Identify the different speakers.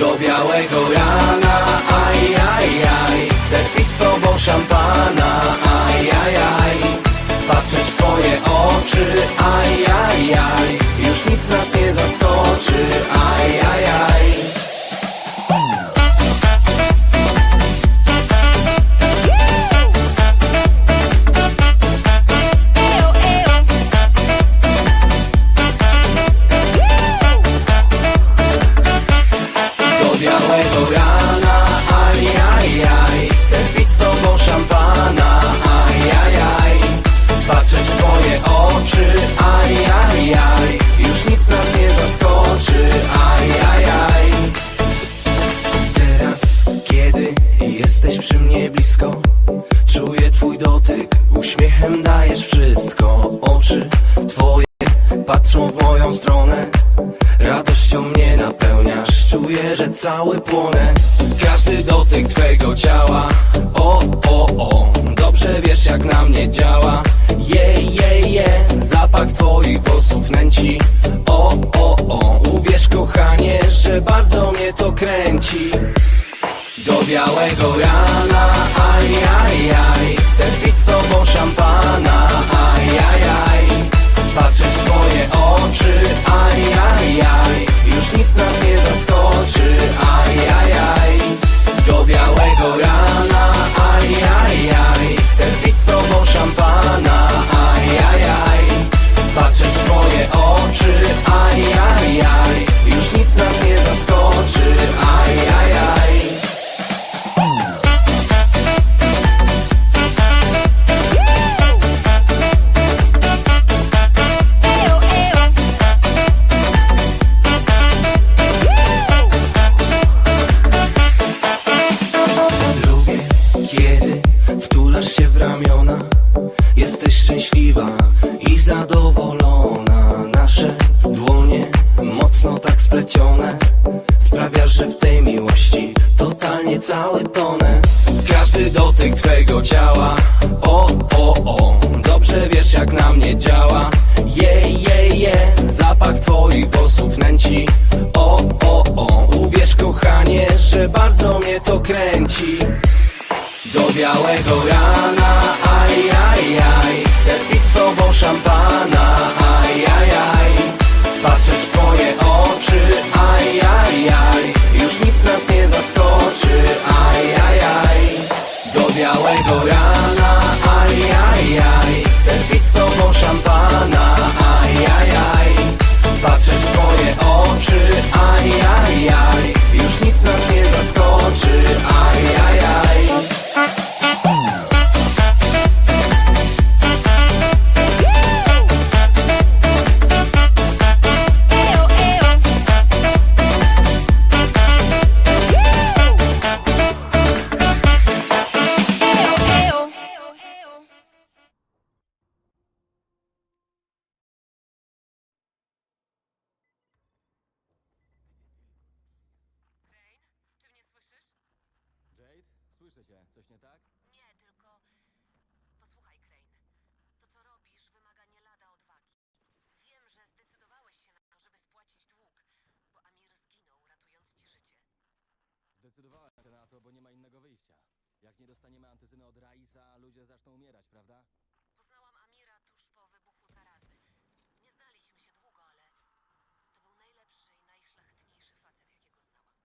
Speaker 1: Do białego rana, aj, aj, aj Chcę pić z tobą szampana, aj, aj, aj Patrzeć w twoje oczy, twój dotyk, uśmiechem dajesz wszystko. Oczy twoje patrzą w moją stronę. Radością mnie napełniasz, czuję, że cały płonę. Każdy dotyk twego ciała. O, o, o, dobrze wiesz jak na mnie działa. Je, je, je, zapach twoich włosów nęci. O, o, o, uwierz kochanie, że bardzo mnie to kręci. Do białego rana, aj, aj, aj Chcę pić z tobą szampana, aj, aj, aj Patrzeć w twoje oczy, wtulasz się w ramiona Jesteś szczęśliwa i zadowolona. Nasze dłonie mocno tak splecione Sprawiasz, że w tej miłości totalnie cały tonę. Każdy dotyk twego ciała O, o, o, dobrze wiesz jak na mnie działa. Je, je, je, zapach twoich włosów nęci
Speaker 2: słyszę cię. Coś nie tak?
Speaker 3: Nie, tylko... Posłuchaj, Crane. To, co robisz, wymaga nie lada odwagi. Wiem, że zdecydowałeś się na to, żeby spłacić dług, bo Amir zginął, ratując ci życie.
Speaker 2: Zdecydowałem się na to, bo nie ma innego wyjścia. Jak nie dostaniemy antyzyny od Raisa, ludzie zaczną umierać, prawda?